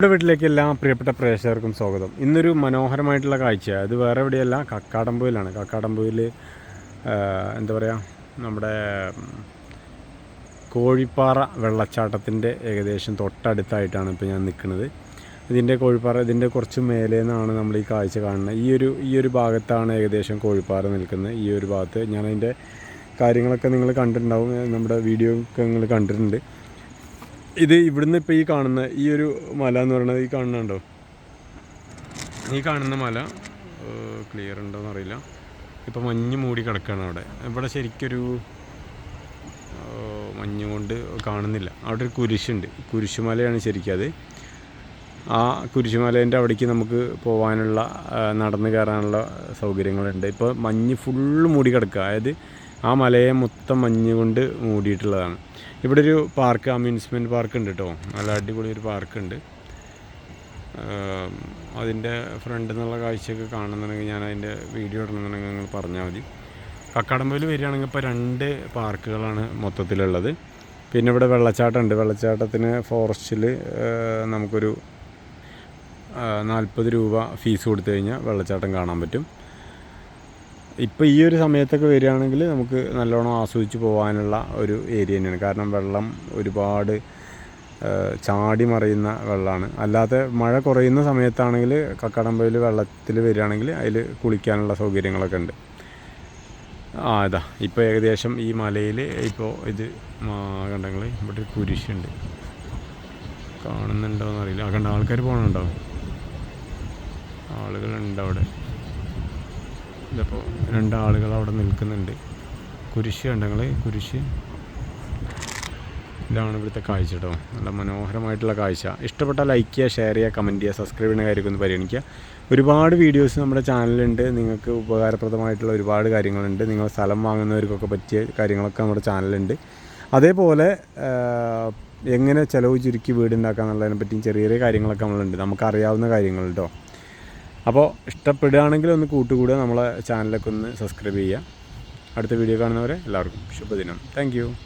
നമ്മുടെ വീട്ടിലേക്ക് എല്ലാ പ്രിയപ്പെട്ട പ്രേക്ഷകർക്കും സ്വാഗതം. ഇന്നൊരു മനോഹരമായിട്ടുള്ള കാഴ്ച അത് വേറെ എവിടെയല്ല കക്കാടമ്പുവിലാണ് കക്കാടമ്പുവിൽ എന്താ പറയുക നമ്മുടെ കോഴിപ്പാറ വെള്ളച്ചാട്ടത്തിന്റെ ഏകദേശം തൊട്ടടുത്തായിട്ടാണ് ഇപ്പോൾ ഞാൻ നിൽക്കുന്നത്. ഇതിന്റെ കോഴിപ്പാറ ഇതിന്റെ കുറച്ച് മേലെ നിന്നാണ് നമ്മൾ ഈ കാഴ്ച കാണുന്നത്. ഈ ഒരു ഈ ഒരു ഭാഗത്താണ് ഏകദേശം കോഴിപ്പാറ നിൽക്കുന്നത്. ഈ ഒരു ഭാഗത്ത് ഞാൻ അതിന്റെ കാര്യങ്ങളൊക്കെ നിങ്ങൾ കണ്ടിട്ടുണ്ടാവും. നമ്മുടെ വീഡിയോ ഒക്കെ നിങ്ങൾ കണ്ടിട്ടുണ്ട്. ഇത് ഇവിടുന്ന് ഇപ്പോൾ ഈ കാണുന്ന ഈ ഒരു മല എന്ന് പറയുന്നത് ഈ കാണുന്നുണ്ടോ ഈ കാണുന്ന മല ക്ലിയർ ഉണ്ടോയെന്ന് അറിയില്ല. ഇപ്പോൾ മഞ്ഞ് മൂടി കിടക്കുകയാണ് അവിടെ. ഇവിടെ ശരിക്കൊരു മഞ്ഞ് കൊണ്ട് കാണുന്നില്ല. അവിടെ ഒരു കുരിശുണ്ട്. കുരിശുമലയാണ് ശരിക്കും അത്. ആ കുരിശുമലേന്റെ അവിടേക്ക് നമുക്ക് പോകാനുള്ള നടന്ന് കയറാനുള്ള സൗകര്യങ്ങളുണ്ട്. ഇപ്പോൾ മഞ്ഞ് ഫുള്ള് മൂടി കിടക്കുക. അതായത് ആ മലയെ മൊത്തം മഞ്ഞ് കൊണ്ട് മൂടിയിട്ടുള്ളതാണ്. ഇവിടെ ഒരു പാർക്ക് അമ്യൂസ്മെന്റ് പാർക്ക് ഉണ്ട് കേട്ടോ നല്ല അടിപൊളി ഒരു പാർക്കുണ്ട് അതിന്റെ ഫ്രണ്ട് നിന്നുള്ള കാഴ്ചയൊക്കെ കാണുന്നുണ്ടെങ്കിൽ ഞാൻ അതിന്റെ വീഡിയോ ഇടണമെന്നുണ്ടെങ്കിൽ നിങ്ങൾ പറഞ്ഞാൽ മതി. കക്കാടമ്പയിൽ വരികയാണെങ്കിൽ ഇപ്പോൾ രണ്ട് പാർക്കുകളാണ് മൊത്തത്തിലുള്ളത്. പിന്നെ ഇവിടെ വെള്ളച്ചാട്ടം ഉണ്ട്. വെള്ളച്ചാട്ടത്തിന് ഫോറസ്റ്റിൽ നമുക്കൊരു നാൽപ്പത് രൂപ ഫീസ് കൊടുത്തു കഴിഞ്ഞാൽ വെള്ളച്ചാട്ടം കാണാൻ പറ്റും. ഇപ്പോൾ ഈ ഒരു സമയത്തൊക്കെ വരികയാണെങ്കിൽ നമുക്ക് നല്ലോണം ആസ്വദിച്ച് പോകാനുള്ള ഒരു ഏരിയ തന്നെയാണ്. കാരണം വെള്ളം ഒരുപാട് ചാടി മറിയുന്ന വെള്ളമാണ്. അല്ലാതെ മഴ കുറയുന്ന സമയത്താണെങ്കിൽ കക്കാടമ്പയിൽ വെള്ളത്തിൽ വരികയാണെങ്കിൽ അതിൽ കുളിക്കാനുള്ള സൗകര്യങ്ങളൊക്കെ ഉണ്ട്. ആ ഇതാ. ഇപ്പോൾ ഏകദേശം ഈ മലയിൽ ഇപ്പോൾ ഇത് കണ്ടെങ്കിൽ ഇവിടെ ഒരു കുരിശുണ്ട്. കാണുന്നുണ്ടോ എന്നറിയില്ല ആ കണ്ട? ആൾക്കാർ പോകണുണ്ടോ ആളുകളുണ്ട് അവിടെ. ഇതിപ്പോൾ രണ്ടാളുകൾ അവിടെ നിൽക്കുന്നുണ്ട്. കുരിശ് കണ്ടങ്ങൾ കുരിശ്. ഇതാണ് ഇവിടുത്തെ കാഴ്ച കേട്ടോ നല്ല മനോഹരമായിട്ടുള്ള കാഴ്ച. ഇഷ്ടപ്പെട്ട ലൈക്ക് ചെയ്യുക ഷെയർ ചെയ്യുക കമന്റ് ചെയ്യുക സബ്സ്ക്രൈബ് ചെയ്യുന്ന കാര്യമൊക്കെ ഒന്ന് പരിഗണിക്കുക. ഒരുപാട് വീഡിയോസ് നമ്മുടെ ചാനലിലുണ്ട് നിങ്ങൾക്ക് ഉപകാരപ്രദമായിട്ടുള്ള ഒരുപാട് കാര്യങ്ങളുണ്ട്. നിങ്ങൾ സ്ഥലം വാങ്ങുന്നവർക്കൊക്കെ പറ്റിയ കാര്യങ്ങളൊക്കെ നമ്മുടെ ചാനലുണ്ട് അതേപോലെ എങ്ങനെ ചിലവ് ചുരുക്കി വീടുണ്ടാക്കുക എന്നുള്ളതിനെ പറ്റിയും ചെറിയ ചെറിയ കാര്യങ്ങളൊക്കെ നമ്മളുണ്ട്. നമുക്കറിയാവുന്ന കാര്യങ്ങൾ കേട്ടോ അപ്പോൾ ഇഷ്ടപ്പെടുകയാണെങ്കിൽ ഒന്ന് കൂട്ടുകൂടുക. നമ്മളെ ചാനലൊക്കെ ഒന്ന് സബ്സ്ക്രൈബ് ചെയ്യുക. അടുത്ത വീഡിയോ കാണുന്നവരെ എല്ലാവർക്കും ശുഭദിനം. താങ്ക്